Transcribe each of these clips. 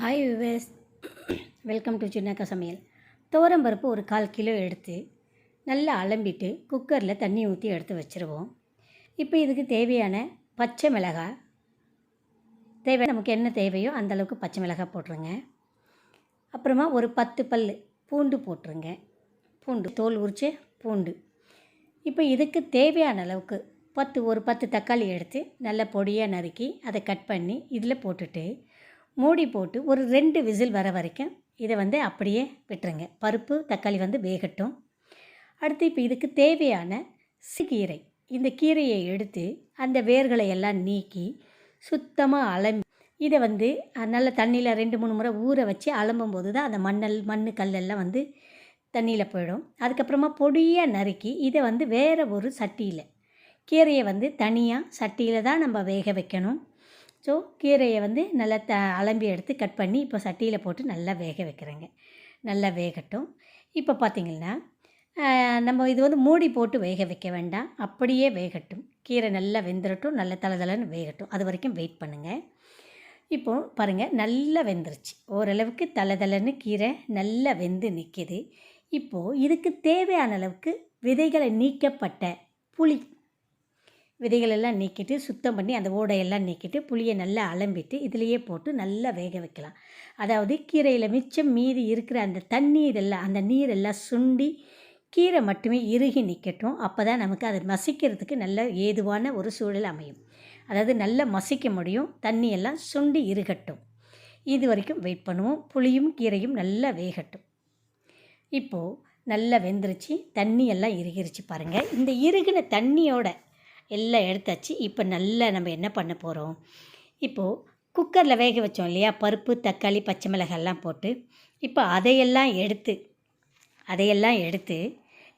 Hi viewers welcome to Chinnakka Samayal துவரம்பருப்பு ஒரு கால் kilo எடுத்து நல்லா அலம்பிட்டு குக்கரில் தண்ணி ஊற்றி எடுத்து வச்சுருவோம். இப்போ இதுக்கு தேவையான பச்சை மிளகாய். தேவை நமக்கு என்ன தேவையோ அந்தளவுக்கு பச்சை மிளகாய் போட்டுருங்க. அப்புறமா ஒரு பத்து பல் பூண்டு போட்டுருங்க. பூண்டு தோல் உரிச்ச பூண்டு. இப்போ இதுக்கு தேவையான அளவுக்கு பத்து ஒரு பத்து தக்காளி எடுத்து நல்ல பொடியாக நறுக்கி அதை கட் பண்ணி இதில் போட்டுட்டு மூடி போட்டு ஒரு ரெண்டு விசில் வர வரைக்கும் இதை வந்து அப்படியே விட்டுருங்க. பருப்பு தக்காளி வந்து வேகட்டும். அடுத்து இப்போ இதுக்கு தேவையான சிகீரை இந்த கீரையை எடுத்து அந்த வேர்களை எல்லாம் நீக்கி சுத்தமாக அலம்பி இதை வந்து நல்ல தண்ணியில் ரெண்டு மூணு முறை ஊற வச்சு அலம்பும் போது தான் அந்த மண்ணல் மண் கல்லெல்லாம் வந்து தண்ணியில் போயிடும். அதுக்கப்புறமா பொடியாக நறுக்கி இதை வந்து வேறு ஒரு சட்டியில். கீரையை வந்து தனியாக சட்டியில் தான் நம்ம வேக வைக்கணும். ஸோ கீரையை வந்து நல்லா த அலம்பி எடுத்து கட் பண்ணி இப்போ சட்டியில் போட்டு நல்லா வேக வைக்கிறேங்க. நல்லா வேகட்டும். இப்போ பார்த்திங்கன்னா நம்ம இது வந்து மூடி போட்டு வேக வைக்க வேண்டாம். அப்படியே வேகட்டும். கீரை நல்லா வெந்துடட்டும் நல்லா தளதளன்னு வேகட்டும். அது வரைக்கும் வெயிட் பண்ணுங்கள் இப்போது பாருங்கள் நல்லா வெந்துருச்சு. ஓரளவுக்கு தளதளன்னு கீரை நல்லா வெந்து நிற்கிது இப்போது இதுக்கு தேவையான அளவுக்கு விதைகளை நீக்கப்பட்ட புளி விதைகளெல்லாம் நீக்கிட்டு சுத்தம் பண்ணி அந்த ஓடையெல்லாம் நீக்கிட்டு புளியை நல்லா அலம்பிட்டு இதுலேயே போட்டு நல்லா வேக வைக்கலாம். அதாவது கீரையில் மிச்சம் மீதி இருக்கிற அந்த தண்ணீர் எல்லாம் அந்த நீரெல்லாம் சுண்டி கீரை மட்டுமே இறுகி நிற்கட்டும் அப்போ தான் நமக்கு அதை மசிக்கிறதுக்கு நல்ல ஏதுவான ஒரு சூழல் அமையும். அதாவது நல்லா மசிக்க முடியும் தண்ணியெல்லாம் சுண்டி இருகட்டும் இது வரைக்கும் வெயிட் பண்ணுவோம். புளியும் கீரையும் நல்லா வேகட்டும். இப்போது நல்லா வெந்துருச்சு தண்ணியெல்லாம் இறுகிருச்சு பாருங்கள் இந்த இறுகின தண்ணியோட எல்லாம் எடுத்தாச்சு. இப்போ நல்லா நம்ம என்ன பண்ண போகிறோம் இப்போது குக்கரில் வேக வச்சோம் இல்லையா? பருப்பு தக்காளி பச்சை மிளகாய்லாம் போட்டு இப்போ அதையெல்லாம் எடுத்து அதையெல்லாம் எடுத்து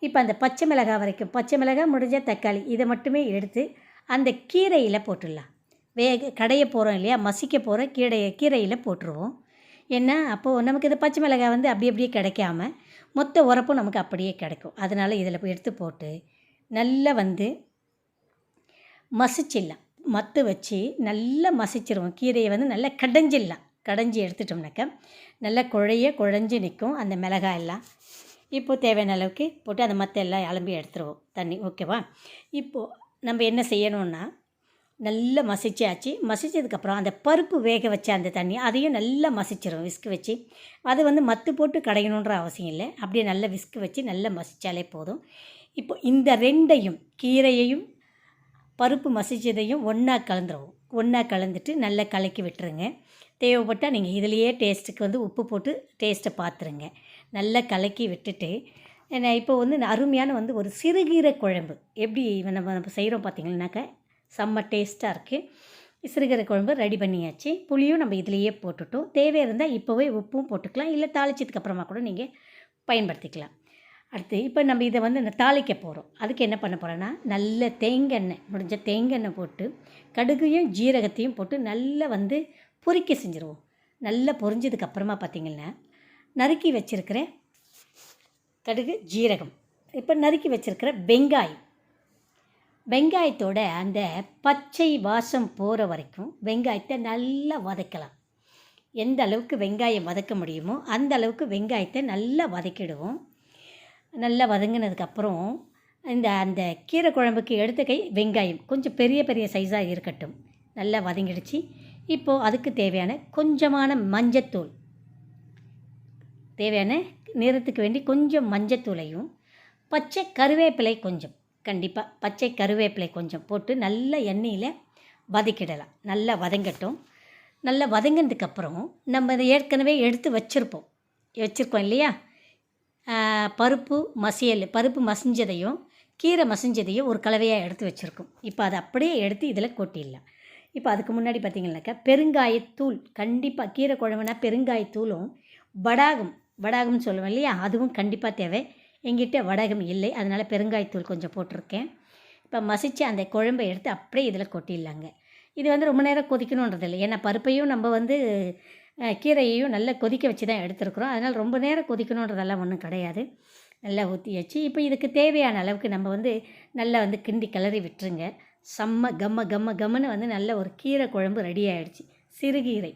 இப்போ அந்த பச்சை மிளகாய் வரைக்கும் பச்சை மிளகாய் முடிஞ்ச தக்காளி இதை மட்டுமே எடுத்து அந்த கீரையில் போட்டுடலாம். வேக கடைய போகிறோம் இல்லையா? மசிக்க போகிற கீரையை கீரையில் போட்டுருவோம். ஏன்னா அப்போது நமக்கு இந்த பச்சை மிளகாய் வந்து அப்படி அப்படியே கிடைக்காம மொத்த உரப்பும் நமக்கு அப்படியே கிடைக்கும். அதனால் இதில் எடுத்து போட்டு நல்லா வந்து மசிச்சிடலாம். மத்து வச்சு நல்லா மசிச்சிருவோம். கீரையை வந்து நல்லா கடைஞ்சிடலாம். கடைஞ்சி எடுத்துட்டோம்னாக்கா நல்லா குழைய குழஞ்சி நிற்கும் அந்த மிளகாய் எல்லாம் இப்போது தேவையான அளவுக்கு போட்டு அந்த மத்த எல்லாம் அலம்பி எடுத்துருவோம். தண்ணி ஓகேவா? இப்போது நம்ம என்ன செய்யணும்னா நல்லா மசிச்சாச்சு. மசித்ததுக்கப்புறம் அந்த பருப்பு வேக வச்ச அந்த தண்ணி அதையும் நல்லா மசிச்சிடும் விஸ்கு வச்சு. அது வந்து மத்து போட்டு கடையணுன்ற அவசியம் இல்லை. அப்படியே நல்லா விஸ்கு வச்சு நல்லா மசித்தாலே போதும். இப்போ இந்த ரெண்டையும் கீரையையும் பருப்பு மசிச்சதையும் ஒன்றா கலந்துருவோம் ஒன்றா கலந்துட்டு நல்லா கலக்கி விட்டுருங்க. தேவைப்பட்டால் நீங்கள் இதுலேயே டேஸ்ட்டுக்கு வந்து உப்பு போட்டு டேஸ்ட்டை பார்த்துருங்க நல்லா கலக்கி விட்டுட்டு என்ன இப்போ வந்து அருமையான வந்து ஒரு சிறுகீரை குழம்பு. எப்படி நம்ம நம்ம செய்கிறோம் பார்த்தீங்கன்னாக்கா செம்ம டேஸ்ட்டாக இருக்குது சிறுகீரை குழம்பு ரெடி பண்ணியாச்சு. புளியும் நம்ம இதுலேயே போட்டுட்டோம். தேவை இருந்தால் இப்போவே உப்பும் போட்டுக்கலாம். இல்லை தாளிச்சதுக்கப்புறமா கூட நீங்கள் பயன்படுத்திக்கலாம். அடுத்து இப்போ நம்ம இதை வந்து இந்த தாளிக்க போகிறோம் அதுக்கு என்ன பண்ண போகிறோன்னா நல்ல தேங்காய் முடிஞ்ச தேங்காய் போட்டு கடுகையும் ஜீரகத்தையும் போட்டு நல்லா வந்து பொறிக்க செஞ்சுருவோம். நல்லா பொரிஞ்சதுக்கு அப்புறமா பார்த்திங்கன்னா நறுக்கி வச்சுருக்கிற கடுகு ஜீரகம் இப்போ நறுக்கி வச்சுருக்கிற வெங்காயம். வெங்காயத்தோட அந்த பச்சை வாசம் போகிற வரைக்கும் வெங்காயத்தை நல்லா வதக்கலாம். எந்த அளவுக்கு வெங்காயம் வதக்க முடியுமோ அந்த அளவுக்கு வெங்காயத்தை நல்லா வதக்கிடுவோம். நல்லா வதங்கினதுக்கப்புறம் இந்த அந்த கீரை குழம்புக்கு எடுத்த கை வெங்காயம். கொஞ்சம் பெரிய பெரிய சைஸாக இருக்கட்டும். நல்லா வதங்கிடுச்சு. இப்போது அதுக்கு தேவையான கொஞ்சமான மஞ்சத்தூள். தேவையான நிறத்துக்கு வேண்டி கொஞ்சம் மஞ்சத்தூளையும் பச்சை கருவேப்பிலை கொஞ்சம் கண்டிப்பாக பச்சை கருவேப்பிலை கொஞ்சம் போட்டு நல்ல எண்ணெயில் வதக்கிடலாம். நல்லா வதங்கட்டும். நல்லா வதங்கினதுக்கப்புறம் நம்ம இதை ஏற்கனவே எடுத்து வச்சுருப்போம். வச்சுருக்கோம் இல்லையா? பருப்பு மசியல் பருப்பு மசிஞ்சதையும் கீரை மசிஞ்சதையும் ஒரு கலவையாக எடுத்து வச்சுருக்கோம். இப்போ அதை அப்படியே எடுத்து இதில் கொட்டிடலாம். இப்போ அதுக்கு முன்னாடி பார்த்தீங்கன்னாக்கா பெருங்காயத்தூள் கண்டிப்பாக கீரை குழம்புனா பெருங்காயத்தூளும் வடாகம் வடாகம்னு சொல்லுவேன் இல்லையா? அதுவும் கண்டிப்பாக தேவை. எங்கிட்ட வடகம் இல்லை அதனால் பெருங்காயத்தூள் கொஞ்சம் போட்டிருக்கேன். இப்போ மசித்து அந்த குழம்பை எடுத்து அப்படியே இதில் கொட்டிடலாங்க. இது வந்து ரொம்ப நேரம் கொதிக்கணுன்றது இல்லை ஏன்னா பருப்பையும் நம்ம வந்து கீரையையும் நல்லா கொதிக்க வச்சு தான் எடுத்துருக்குறோம். அதனால் ரொம்ப நேரம் கொதிக்கணுன்றதெல்லாம் ஒன்றும் கிடையாது. நல்லா ஊற்றி வச்சு இப்போ இதுக்கு தேவையான அளவுக்கு நம்ம வந்து நல்லா வந்து கிண்டி கிளறி விட்டுருங்க. செம்ம கம்ம கம்ம கம்மனு வந்து நல்ல ஒரு கீரை குழம்பு ரெடி ஆகிடுச்சு சிறுகீரை.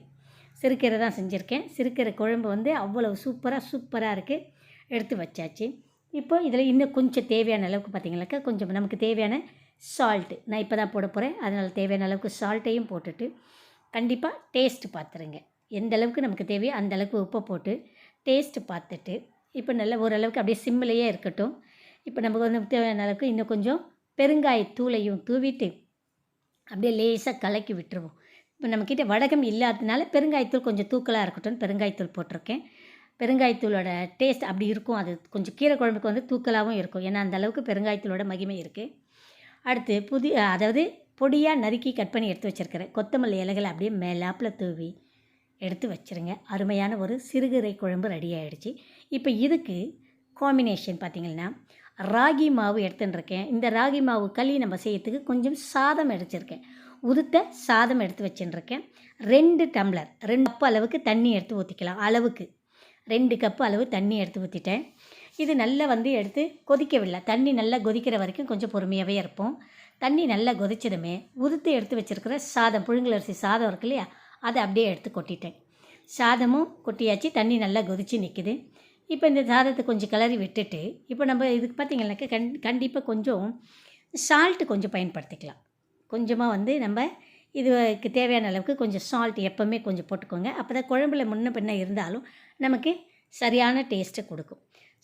சிறுகீரை தான் செஞ்சுருக்கேன். சிறுகீரை குழம்பு வந்து அவ்வளவு சூப்பராக சூப்பராக இருக்குது எடுத்து வச்சாச்சு. இப்போ இதில் இன்னும் கொஞ்சம் தேவையான அளவுக்கு பார்த்தீங்கன்னாக்கா கொஞ்சம் நமக்கு தேவையான சால்ட்டு நான் இப்போ தான் போட போகிறேன் அதனால் தேவையான அளவுக்கு சால்ட்டையும் போட்டுட்டு கண்டிப்பாக டேஸ்ட்டு பார்த்துருங்க எந்த அளவுக்கு நமக்கு தேவையோ அந்த அளவுக்கு உப்பை போட்டு டேஸ்ட்டு பார்த்துட்டு இப்போ நல்ல ஓரளவுக்கு அப்படியே சிம்மிலேயே இருக்கட்டும். இப்போ நமக்கு வந்து தேவையான அளவுக்கு இன்னும் கொஞ்சம் பெருங்காயத்தூளையும் தூவிட்டு அப்படியே லேசாக கலக்கி விட்டுருவோம். இப்போ நம்மக்கிட்ட வடகம் இல்லாததுனால பெருங்காயத்தூள் கொஞ்சம் தூக்கலாக இருக்கட்டும் பெருங்காயத்தூள் போட்டிருக்கேன். பெருங்காயத்தூளோட டேஸ்ட் அப்படி இருக்கும். அது கொஞ்சம் கீரை குழம்புக்கு வந்து தூக்கலாகவும் இருக்கும். ஏன்னா அந்த அளவுக்கு பெருங்காயத்தூளோட மகிமை இருக்குது அடுத்து புதி அதாவது பொடியாக நறுக்கி கட் பண்ணி எடுத்து வச்சுருக்கிறேன் கொத்தமல்லி இலைகளை அப்படியே மேலாப்பில் தூவி எடுத்து வச்சுருங்க. அருமையான ஒரு சிறுகீரை குழம்பு ரெடி ஆகிடுச்சு இப்போ இதுக்கு காம்பினேஷன் பார்த்திங்கன்னா ராகி மாவு எடுத்துன்னு இருக்கேன். இந்த ராகி மாவு களி நம்ம செய்யறதுக்கு கொஞ்சம் சாதம் எடுத்துருக்கேன். உதுத்த சாதம் எடுத்து வச்சுருக்கேன் ரெண்டு டம்ளர் ரெண்டு கப்பு அளவுக்கு தண்ணி எடுத்து ஊற்றிக்கலாம் அளவுக்கு. ரெண்டு கப்பு அளவு தண்ணி எடுத்து ஊற்றிட்டேன் இது நல்லா வந்து எடுத்து கொதிக்கவில்லை. தண்ணி நல்லா கொதிக்கிற வரைக்கும் கொஞ்சம் பொறுமையாகவே இருப்போம். தண்ணி நல்லா கொதிச்சதுமே உதுத்து எடுத்து வச்சுருக்கிற சாதம் புழுங்கலரிசி சாதம் இருக்கு இல்லையா? அதை அப்படியே எடுத்து கொட்டிட்டேன். சாதமும் கொட்டியாச்சு தண்ணி நல்லா கொதித்து நிற்குது இப்போ இந்த சாதத்தை கொஞ்சம் கிளறி விட்டுட்டு இப்போ நம்ம இதுக்கு பார்த்திங்கனாக்கா கண் கண்டிப்பாக கொஞ்சம் சால்ட்டு கொஞ்சம் பயன்படுத்திக்கலாம். கொஞ்சமாக வந்து நம்ம இதுக்கு தேவையான அளவுக்கு கொஞ்சம் சால்ட் எப்போவுமே கொஞ்சம் போட்டுக்கோங்க. அப்போ தான் குழம்புல முன்ன பின்ன இருந்தாலும் நமக்கு சரியான டேஸ்ட்டை கொடுக்கும்.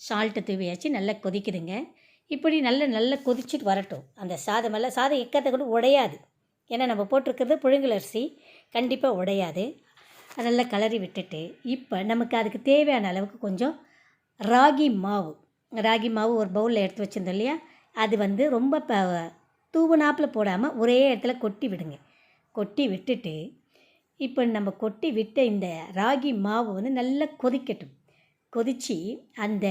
சால்ட்டு தூவியாச்சு நல்லா கொதிக்குதுங்க. இப்படி நல்ல நல்லா கொதிச்சுட்டு வரட்டும். அந்த சாதமெல்லாம் சாதம் எக்கத்தை கூட உடையாது. ஏன்னா நம்ம போட்டிருக்கிறது புழுங்கலரிசி கண்டிப்பாக உடையாது. அதெல்லாம் கிளறி விட்டுட்டு இப்போ நமக்கு அதுக்கு தேவையான அளவுக்கு கொஞ்சம் ராகி மாவு. ராகி மாவு ஒரு பவுலில் எடுத்து வச்சுருந்தோம் இல்லையா? அது வந்து ரொம்ப ப தூவுனாப்பில் போடாமல் ஒரே இடத்துல கொட்டி விடுங்க. கொட்டி விட்டுட்டு இப்போ நம்ம கொட்டி விட்ட இந்த ராகி மாவு வந்து நல்லா கொதிக்கட்டும். கொதித்து அந்த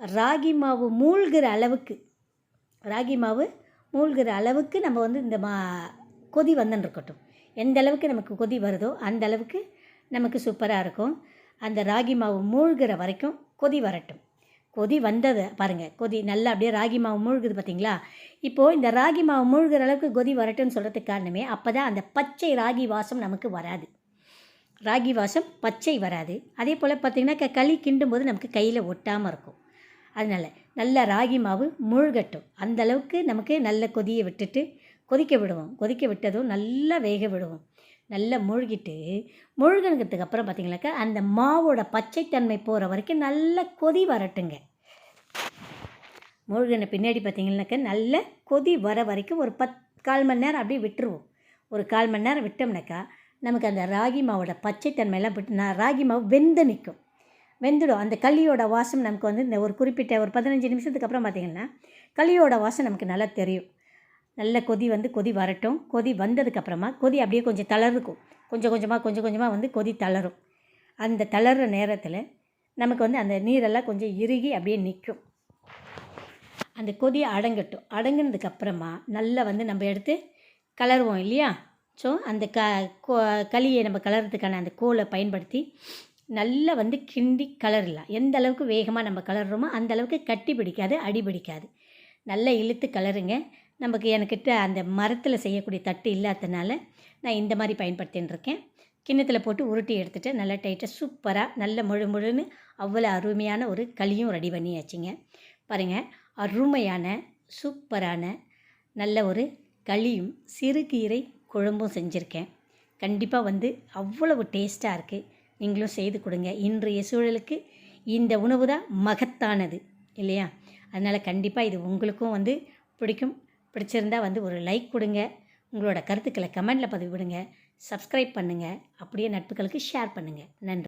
ராகி மாவு மூழ்கிற அளவுக்கு ராகி மாவு மூழ்கிற அளவுக்கு நம்ம வந்து இந்த மா கொதி வந்துன்னு இருக்கட்டும் எந்த அளவுக்கு நமக்கு கொதி வருதோ அந்த அளவுக்கு நமக்கு சூப்பராக இருக்கும். அந்த ராகி மாவு மூழ்கிற வரைக்கும் கொதி வரட்டும். கொதி வந்தது பாருங்கள் கொதி நல்லா அப்படியே ராகி மாவு மூழ்குது பார்த்தீங்களா இப்போது இந்த ராகி மாவு மூழ்கிற அளவுக்கு கொதி வரட்டும்னு சொல்கிறதுக்கு காரணமே அப்போ தான் அந்த பச்சை ராகி வாசம் நமக்கு வராது. ராகி வாசம் பச்சை வராது. அதே போல் பார்த்திங்கன்னா களி கிண்டும் போது நமக்கு கையில் ஒட்டாமல் இருக்கும். அதனால் நல்ல ராகி மாவு மூழ்கட்டும். அந்த அளவுக்கு நமக்கு நல்ல கொதியை விட்டுட்டு கொதிக்க விடுவோம். கொதிக்க விட்டதும் நல்லா வேக விடுவோம். நல்லா மூழ்கிட்டு மூழ்கினதுக்கு அப்புறம் பார்த்திங்கனாக்கா அந்த மாவோட பச்சைத்தன்மை போகிற வரைக்கும் நல்லா கொதி வரட்டுங்க. மூழ்கின பின்னாடி பார்த்திங்கனாக்கா நல்ல கொதி வர வரைக்கும் ஒரு பத் கால் மணி நேரம் அப்படியே விட்டுருவோம். ஒரு கால் மணி நேரம் விட்டோம்னாக்கா நமக்கு அந்த ராகி மாவோட பச்சைத்தன்மையெல்லாம் விட்டு நான் ராகி மாவு வெந்து நிற்கும் வெந்துடும். அந்த களியோட வாசம் நமக்கு வந்து இந்த ஒரு குறிப்பிட்ட ஒரு பதினஞ்சு நிமிஷத்துக்கு அப்புறம் பார்த்திங்கன்னா களியோட வாசம் நமக்கு நல்லா தெரியும். நல்ல கொதி வந்து கொதி வரட்டும். கொதி வந்ததுக்கப்புறமா கொதி அப்படியே கொஞ்சம் தளருக்கும். கொஞ்சம் கொஞ்சமாக கொஞ்சம் கொஞ்சமாக வந்து கொதி தளரும். அந்த தளர்ற நேரத்தில் நமக்கு வந்து அந்த நீரெல்லாம் கொஞ்சம் இறுகி அப்படியே நிற்கும். அந்த கொதி அடங்கட்டும். அடங்கினதுக்கப்புறமா நல்லா வந்து நம்ம எடுத்து கலருவோம் இல்லையா? ஸோ அந்த க களியை நம்ம கலர்றதுக்கான அந்த கோலை பயன்படுத்தி நல்லா வந்து கிண்டி கலரலாம். எந்த அளவுக்கு வேகமாக நம்ம கலர்றோமோ அந்த அளவுக்கு கட்டி பிடிக்காது அடி பிடிக்காது. நல்லா இழுத்து கலருங்க. நமக்கு எனக்கிட்ட அந்த மரத்தில் செய்யக்கூடிய தட்டு இல்லாததுனால நான் இந்த மாதிரி பயன்படுத்தின்னு இருக்கேன். கிண்ணத்தில் போட்டு உருட்டி எடுத்துகிட்டு நல்லா டைட்டாக சூப்பராக நல்ல முழு முழுன்னு அவ்வளோ அருமையான ஒரு களியும் ரெடி பண்ணியாச்சுங்க. பாருங்கள் அருமையான சூப்பரான நல்ல ஒரு களியும் சிறுகீரை குழம்பும் செஞ்சுருக்கேன். கண்டிப்பாக வந்து அவ்வளவு டேஸ்ட்டாக இருக்குது நீங்களும் செய்து கொடுங்க. இன்றைய சூழலுக்கு இந்த உணவு தான் மகத்தானது இல்லையா? அதனால் கண்டிப்பாக இது உங்களுக்கும் வந்து பிடிக்கும். பிடிச்சிருந்தா வந்து ஒரு லைக் கொடுங்க. உங்களோட கருத்துக்களை கமெண்டில் பதிவு விடுங்க சப்ஸ்கிரைப் பண்ணுங்கள் அப்படியே நட்புகளுக்கு ஷேர் பண்ணுங்கள் நன்றி.